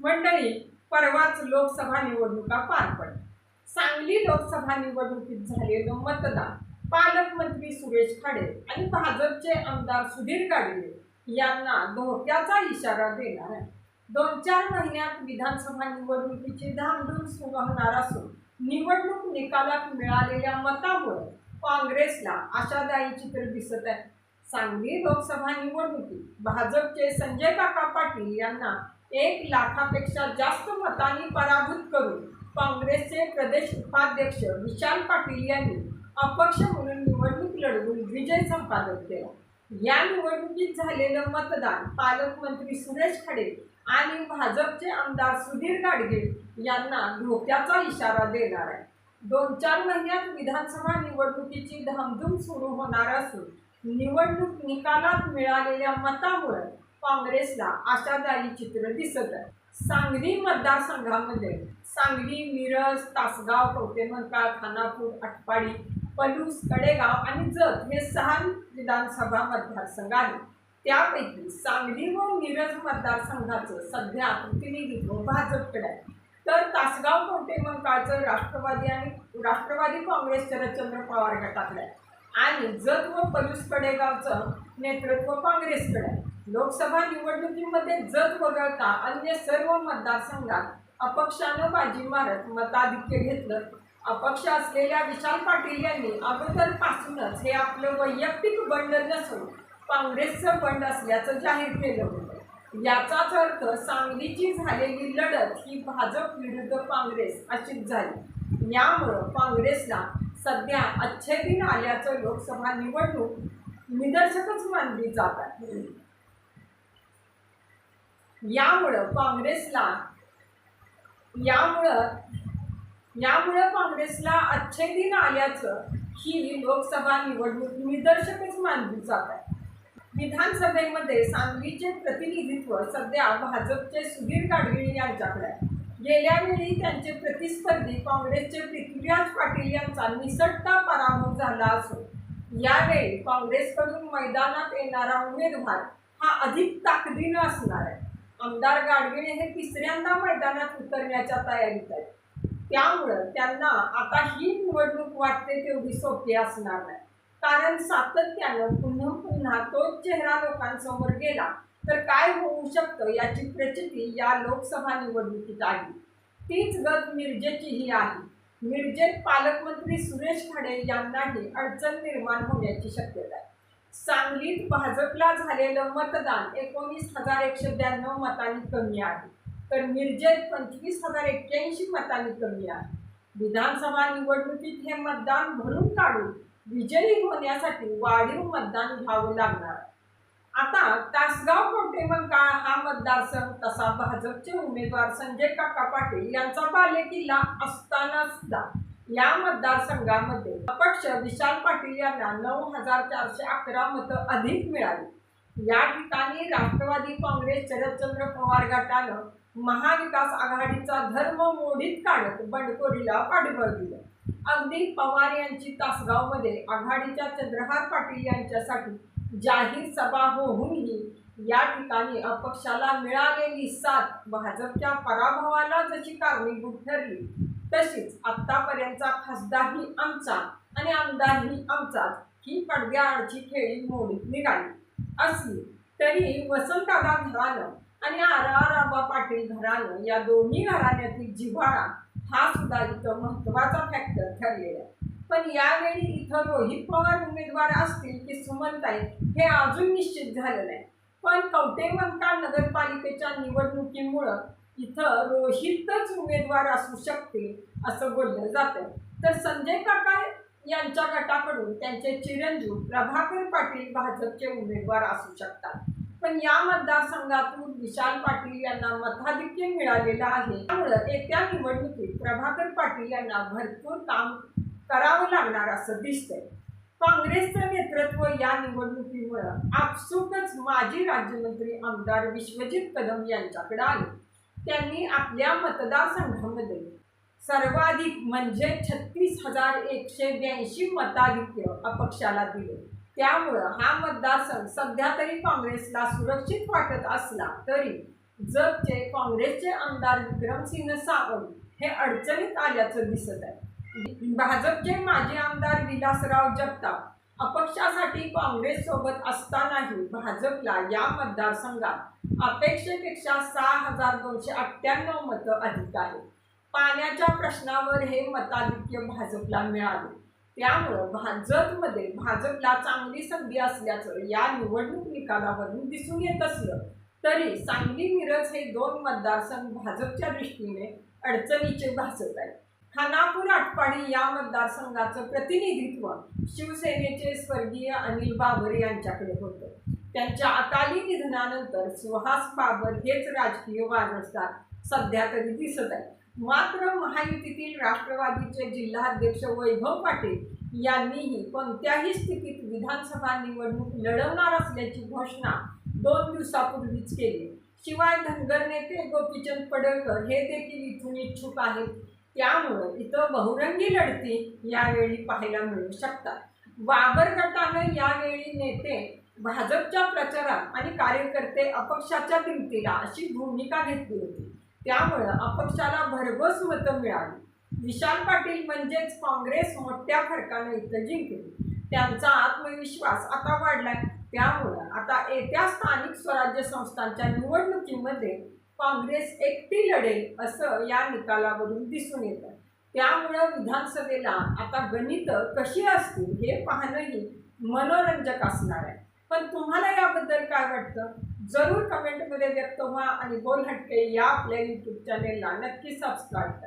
मंडळी परवाच लोकसभा निवडणुका पार पडल्या. सांगली लोकसभा निवडणुकीत झालेलं मतदान पालकमंत्री सुरेश खाडे आणि भाजपचे आमदार सुधीर गाडगे यांना धोक्याचा इशारा देणार आहे दोन चार महिन्यात विधानसभा निवडणुकीची धामधूम सुरू होणार असून निवडणूक निकालात मिळालेल्या मतामुळे काँग्रेसला आशादायी चित्र दिसत आहे. सांगली लोकसभा निवडणुकीत भाजपचे संजय काका पाटील यांना एक लाखापेक्षा जास्त मतांनी पराभूत करून काँग्रेसचे प्रदेश उपाध्यक्ष विशाल पाटील यांनी अपक्ष म्हणून निवडणूक लढवून विजय संपादन केला. या निवडणुकीत झालेलं मतदान पालकमंत्री सुरेश खडे आणि भाजपचे आमदार सुधीर गाडगे यांना धोक्याचा इशारा देणार आहे दोन चार महिन्यात विधानसभा निवडणुकीची धामधूम सुरू होणार असून निवडणूक निकालात मिळालेल्या मतामुळे काँग्रेसला आशादायी चित्र दिसत आहे. सांगली मतदारसंघामध्ये सांगली मिरज तासगाव कवटेमंकाळ खानापूर आटपाडी पलूस कडेगाव आणि जत हे सहा विधानसभा मतदारसंघ आहेत. त्यापैकी सांगली व मिरज मतदारसंघाचं सध्या प्रतिनिधित्व भाजपकडे आहे. तर तासगाव कवटेमंकाळचं राष्ट्रवादी आणि राष्ट्रवादी काँग्रेस शरदचंद्र पवार गटाकडे आहे. आणि जत व पलूस कडेगावचं नेतृत्व काँग्रेसकडे आहे. लोकसभा निवडणुकीमध्ये जत वगळता अन्य सर्व मतदारसंघात अपक्षानं बाजी मारत मताधिक्य घेतलं. अपक्ष असलेल्या विशाल पाटील यांनी अगोदरपासूनच हे आपलं वैयक्तिक बंड नसून काँग्रेसचं बंड असल्याचं जाहीर केलं होतं. याचाच अर्थ सांगलीची झालेली लढत ही भाजप विरुद्ध काँग्रेस अशीच झाली. यामुळं काँग्रेसला सध्या अच्छे दिन आल्याचं लोकसभा निवडणूक निदर्शकच मानली जात आहे. यामुळं काँग्रेसला यामुळं यामुळं काँग्रेसला अच्छे दिन आल्याचं ही लोकसभा निवडणूक निदर्शकच मानली जात आहे. विधानसभेमध्ये सांगलीचे प्रतिनिधित्व सध्या भाजपचे सुधीर गाडगे यांच्याकडे आहे. गेल्या वेळी त्यांचे प्रतिस्पर्धी काँग्रेसचे पृथ्वीराज पाटील यांचा निसटता पराभव झाला असून यावेळी काँग्रेसकडून मैदानात येणारा उमेदवार हा अधिक ताकदीनं असणार आहे. आमदार गाडगिणे हे तिसऱ्यांदा मैदानात उतरण्याच्या तयारीत आहेत. त्यामुळं त्यांना आता ही निवडणूक वाटते तेवढी सोपी असणार नाही. कारण सातत्यानं पुन्हा पुन्हा तोच चेहरा लोकांसमोर गेला तर काय होऊ शकतं याची प्रचिती या लोकसभा निवडणुकीत आली तीच गत मिरजेचीही आहे. मिरजेत पालकमंत्री सुरेश खाडे यांनाही अडचण निर्माण होण्याची शक्यता आहे. सांगलीत भाजपला झालेलं मतदान एकोणीस हजार एकशे ब्याण्णव मतांनी कमी आहे. तर मिरजेत पंचवीस हजार एक्क्याऐंशी मतांनी कमी आहे. विधानसभा निवडणुकीत हे मतदान भरून काढून विजयी होण्यासाठी वाढीव मतदान घ्यावं लागणार आहे. आता तासगाव कोटेमंकाळ हा मतदारसंघ तसा भाजपचे उमेदवार संजय काका पाटील यांचा बालेकिल्ला असताना सुद्धा या मतदारसंघामध्ये अपक्ष विशाल पाटील यांना नऊ हजार चारशे अकरा मतं अधिक मिळाली. या ठिकाणी राष्ट्रवादी काँग्रेस शरदचंद्र पवार गटानं महाविकास आघाडीचा धर्म मोडीत काढत बंडखोरीला पाठबळ दिलं. अगदी पवार यांची तासगावमध्ये आघाडीच्या चंद्रहार पाटील यांच्यासाठी जाहीर सभा होऊनही या ठिकाणी अपक्षाला मिळालेली साथ भाजपच्या पराभवाला जशी कारणीभूत ठरली तशीच आत्तापर्यंतचा खासदारही आमचा आणि आमदारही आमचाच ही पडद्याआडची खेळी मोडीत निघाली. असली तरी वसंतदादा घराणं आणि आर आर आबा पाटील घराणं या दोन्ही घराण्यातील जिव्हाळा हा सुद्धा इथं महत्त्वाचा फॅक्टर ठरलेला आहे. पण यावेळी इथं रोहित पवार उमेदवार असतील की सुमनताई हे अजून निश्चित झालं नाही. पण कवटेमंकाळ नगरपालिकेच्या निवडणुकीमुळं इथं रोहितच उमेदवार असू शकते असं बोललं जातं तर संजय काका यांच्या गटाकडून त्यांचे चिरंजीव प्रभाकर पाटील भाजपचे उमेदवार असू शकतात. पण या मतदारसंघातून विशाल पाटील यांना मताधिक्य मिळालेलं आहे. त्यामुळं येत्या निवडणुकीत प्रभाकर पाटील यांना भरपूर काम करावं लागणार असं दिसतंय. काँग्रेसचं नेतृत्व या निवडणुकीमुळं आपसुकच माजी राज्यमंत्री आमदार विश्वजित कदम यांच्याकडे आले. त्यांनी आपल्या मतदारसंघामध्ये सर्वाधिक म्हणजे छत्तीस हजार एकशे ब्याऐंशी मताधिक्य अपक्षाला दिले. त्यामुळं हा मतदारसंघ सध्या तरी काँग्रेसला सुरक्षित वाटत असला तरी जगचे काँग्रेसचे आमदार विक्रमसिंह सावंत हे अडचणीत आल्याचं दिसत आहे. भाजपचे माजी आमदार विलासराव जगताप अपक्षासाठी काँग्रेस सोबत असतानाही भाजपला या मतदारसंघात अपेक्षेपेक्षा सहा हजार दोनशे अठ्ठ्याण्णव मतं अधिक आहेत. पाण्याच्या प्रश्नावर हे मताधिक्य भाजपला मिळाले. त्यामुळं भाजपमध्ये भाजपला चांगली संधी असल्याचं या निवडणूक निकालावरून दिसून येत असलं तरी सांगली मिरज हे दोन मतदारसंघ भाजपच्या दृष्टीने अडचणीचे भासत आहेत. खानापूर आटपाडी या मतदारसंघाचं प्रतिनिधित्व शिवसेनेचे स्वर्गीय अनिल बाबर यांच्याकडे होतं. त्यांच्या अकाली निधनानंतर सुहास बाबर हेच राजकीय वारसदार सध्या तरी दिसत आहे मात्र महायुतीतील राष्ट्रवादीचे जिल्हाध्यक्ष वैभव पाटील यांनीही कोणत्याही स्थितीत विधानसभा निवडणूक लढवणार असल्याची घोषणा दोन दिवसापूर्वीच केली. शिवाय धनगर नेते गोपीचंद पडळकर हे देखील इथून इच्छुक आहेत. त्यामुळं इथं बहुरंगी लढती यावेळी पाहायला मिळू शकतात. बाबर गटानं यावेळी नेते भाजपच्या प्रचारात आणि कार्यकर्ते अपक्षाच्या किमतीला अशी भूमिका घेतली होती. त्यामुळं अपक्षाला भरघोस मतं मिळाली. विशाल पाटील म्हणजेच काँग्रेस मोठ्या फरकानं इथं जिंकली. त्यांचा आत्मविश्वास आता वाढलाय. त्यामुळं आता येत्या स्थानिक स्वराज्य संस्थांच्या निवडणुकीमध्ये काँग्रेस एकटी लढेल असं या निकालावरून दिसून येतं. त्यामुळं विधानसभेला आता गणित कशी असतील हे पाहणंही मनोरंजक असणार आहे. पण तुम्हाला याबद्दल काय वाटतं? जरूर कमेंटमध्ये व्यक्त व्हा आणि बोल हटके या आपल्या यूट्यूब चॅनेलला नक्की सबस्क्राईब करा.